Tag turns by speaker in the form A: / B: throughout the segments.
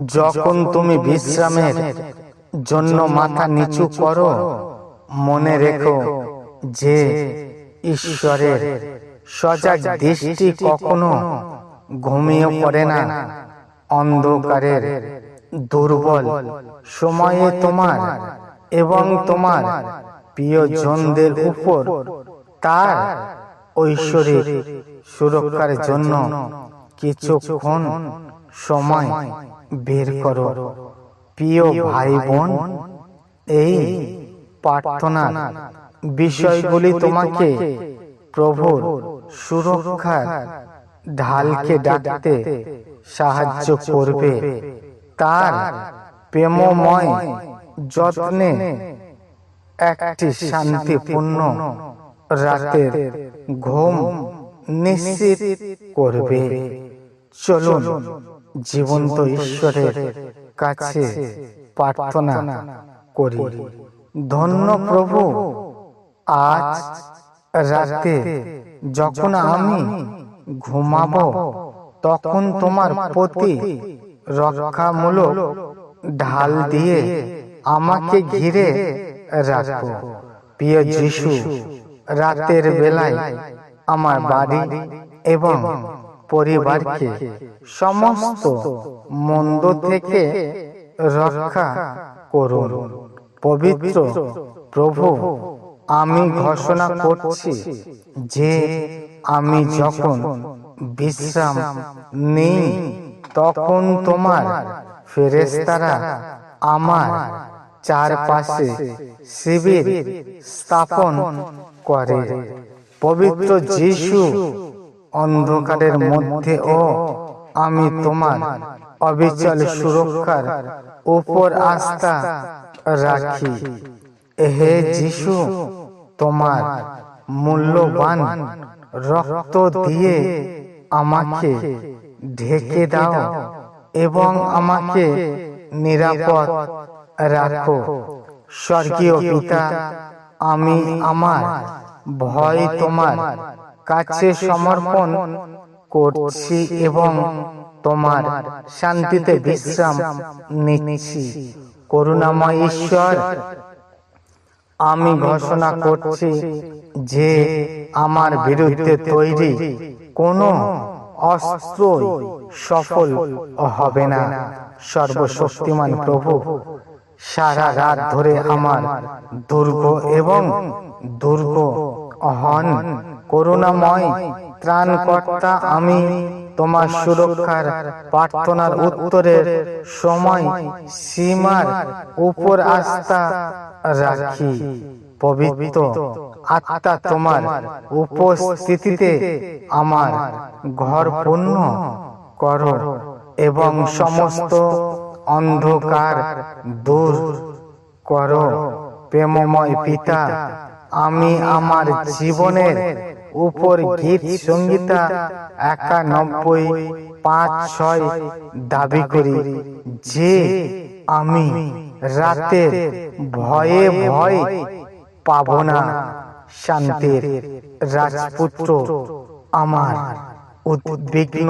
A: যখন তুমি বিশ্রামের জন্য মাথা নিচু করো, মনে রেখো যে ঈশ্বরের সজাগ দৃষ্টি কখনো ঘুমিয়ে পড়ে না। অন্ধকারের দুর্বল সময়ে তোমার এবং তোমার প্রিয়জনদের উপর তার ঐশ্বরিক সুরক্ষার জন্য কিছুক্ষণ সময় বের করো। প্রিয় ভাই বোন এই প্রার্থনার বিষয়গুলি তোমাকে প্রভুর সুরক্ষার ঢালকে ডাকতে সাহায্য করবে। তার প্রেমময় যত্নে একটি শান্তিপূর্ণ রাতের ঘুম নিশ্চিত করবে। চলুন জীবন্ত ঈশ্বরের কাছে প্রার্থনা করি। ধন্য প্রভু আজ রাতে যখন আমি ঘুমাবো তখন তোমার প্রতি রক্ষামূলক ঢাল দিয়ে আমাকে ঘিরে রাখো। প্রিয় যিশু রাতের বেলায় আমার বাড়ি এবং পরিবারকে সমস্ত মন্দ থেকে রক্ষা করুন। পবিত্র প্রভু, আমি ঘোষণা করছি যে আমি যখন বিশ্রাম নেই, তখন তোমার ফেরেস্তারা আমার চারপাশে শিবির স্থাপন করে। পবিত্র যিশু অন্ধকারের মধ্যেও আমি তোমার অবিচল সুরক্ষার উপর আস্থা রাখি। হে যিশু, তোমার মূল্যবান রক্ত দিয়ে আমাকে ঢেকে দাও এবং আমাকে নিরাপদ রাখো। স্বর্গীয় পিতা, আমি আমার ভয় তোমার কাছে সমর্পণ করছি এবং তোমার শান্তিতে বিশ্রাম নিচ্ছি। করুণাময় ঈশ্বর আমি ঘোষণা করছি যে আমার বিরুদ্ধে তৈরি কোনো অস্ত্র সফল হবে না। সর্বশক্তিমান প্রভু সারা রাত ধরে আমার দুর্গ এবং দুর্গ হন। করুণাময় ত্রাণকর্তা আমি তোমার সুরক্ষার প্রার্থনার উত্তরের সময় সীমার উপর আস্থা রাখি। পবিত্র আত্মা তোমার উপস্থিতিতে আমার ঘর পূর্ণ করো এবং সমস্ত অন্ধকার দূর করো। প্রেমময় পিতা, আমি আমার জীবনের উপর গীত সঙ্গীতা একানব্বই পাঁচ ছয় দাবি করি যে আমি রাতে ভয়ে ভয় পাব না। শান্তির রাজপুত্র আমার উদ্বিগ্ন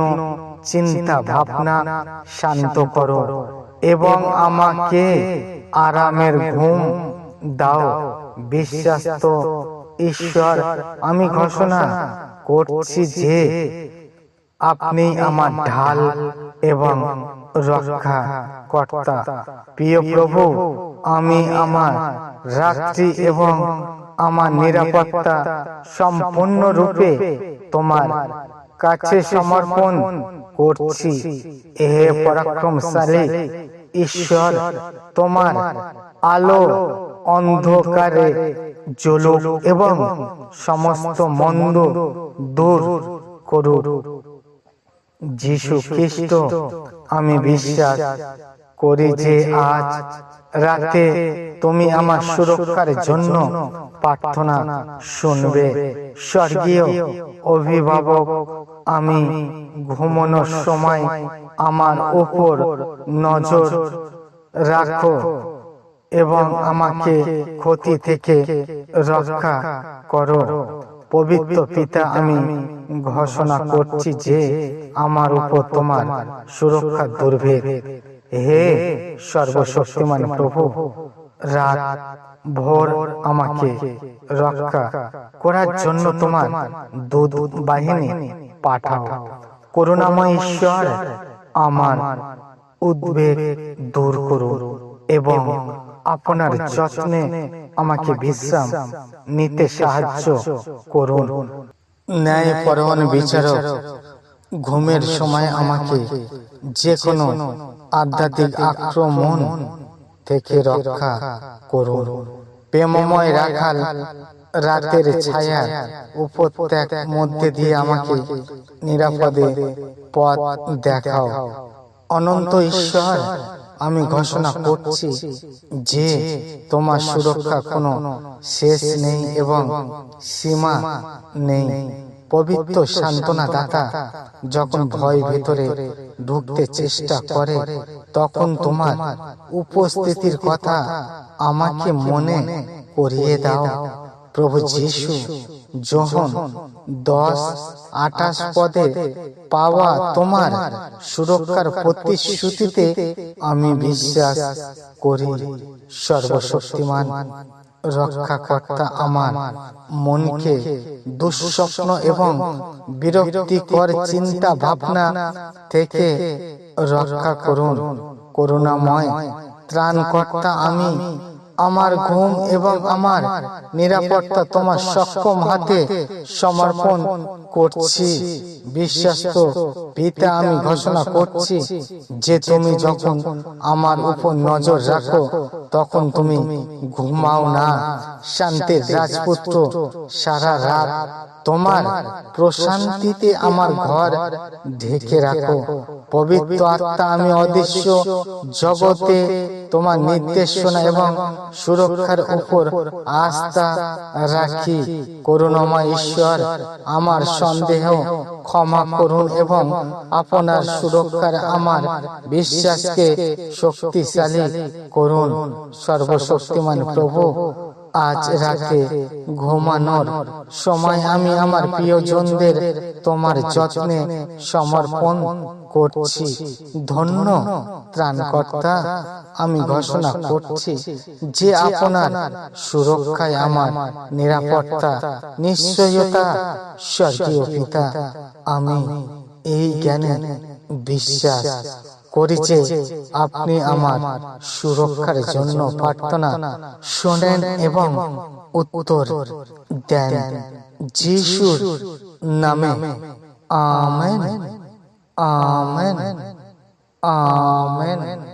A: চিন্তা ভাবনা শান্ত করো এবং আমাকে আরামের ঘুম দাও বিশ্বাস তো ঈশ্বর, আমি ঘোষণা করছি যে আপনি আমার ঢাল এবং রক্ষা কর্তা। প্রিয় প্রভু, আমি আমার রাত্রি এবং আমার নিরাপত্তা সম্পূর্ণরূপে তোমার কাছে সমর্পণ করছি। হে পরাক্রমশালী, ঈশ্বর, তোমার আলো অন্ধকারে জ্বলুক এবং সমস্ত মন্দ দূর করুক। যিশু খ্রিস্ট, আমি বিশ্বাস করি যে আজ রাতে তুমি আমার সুরক্ষার জন্য প্রার্থনা শুনবে। স্বর্গীয় অভিভাবক, আমি ঘুমানোর সময় আমার উপর নজর রাখো। এবং আমাকে ক্ষতি থেকে রক্ষা করো। পবিত্র পিতা আমি ঘোষণা করছি যে আমার উপর তোমার সুরক্ষা দুর্ভেদ। হে সর্বশক্তিমান প্রভু রাত ভোর আমাকে রক্ষা করার জন্য তোমার দুধ বাহিনী পাঠাও। করুণাময় ঈশ্বর আমার উদ্বেগ দূর করুন এবং আপনার যত্নে আমাকে বিশ্রাম নিতে সাহায্য করুন। ন্যায় পরবন বিচারক ঘুমের সময় আমাকে যে কোনো আধ্যাত্মিক আক্রমণ থেকে রক্ষা করুন। প্রেমময় রাখাল রাতের ছায়া উপত্যক মধ্যে দিয়ে আমাকে নিরাপদে পথ দেখাও। অনন্ত ঈশ্বর আমি ঘোষণা করছি যে তোমার সুরক্ষা কোনো শেষ নেই এবং সীমা নেই। পবিত্র সান্ত্বনা দাতা যখন ভয় ভেতরে ঢুকতে চেষ্টা করে তখন তোমার উপস্থিতির কথা আমাকে মনে করিয়ে দাও। প্রভু যিশু যখন দশ আঠাশ পদে পাওয়া তোমার সুরক্ষার প্রতিশ্রুতিতে আমি বিশ্বাস করি। সর্বশক্তিমান রক্ষাকর্তা আমার মনকে দুঃস্বপ্ন এবং বিরক্তিকর চিন্তা ভাবনা থেকে রক্ষা করুন। করুণাময় ত্রাণকর্তা আমি আমার ঘুম এবং আমার নিরাপত্তা তোমার সক্ষম হাতে সমর্পণ করছি। বিশ্বাস্ত পিতা আমি ঘোষণা করছি যে তুমি যখন আমার উপর নজর রাখো তখন তুমি ঘুমাও না। শান্তির রাজপুত্র সারা রাত তোমার প্রশান্তিতে আমার ঘর ঢেকে রাখো। পবিত্র আত্মা আমি অদৃশ্য জগতে তোমার নির্দেশনা এবং সুরক্ষার উপর আস্থা রাখি। করুণাময় ঈশ্বর আমার সন্দেহ ক্ষমা করুন এবং আপনার সুরক্ষার আমার বিশ্বাসকে শক্তিশালী করুন। সর্বশক্তিমান প্রভু, আজ রাতে ঘুমানোর সময় আমি আমার প্রিয়জনদের তোমার যত্নে সমর্পণ করছি। ধন্য ত্রাণকর্তা, আমি ঘোষণা করছি যে আপনার সুরক্ষায় আমার নিরাপত্তা নিশ্চয়তা স্বর্গীয় পিতা। আমি এই জ্ঞানে বিশ্বাস করেছে আপনি আমার সুরক্ষার জন্য প্রার্থনা শোনেন এবং উত্তর দেন। যিশুর নামে। আমেন। আমেন। আমেন।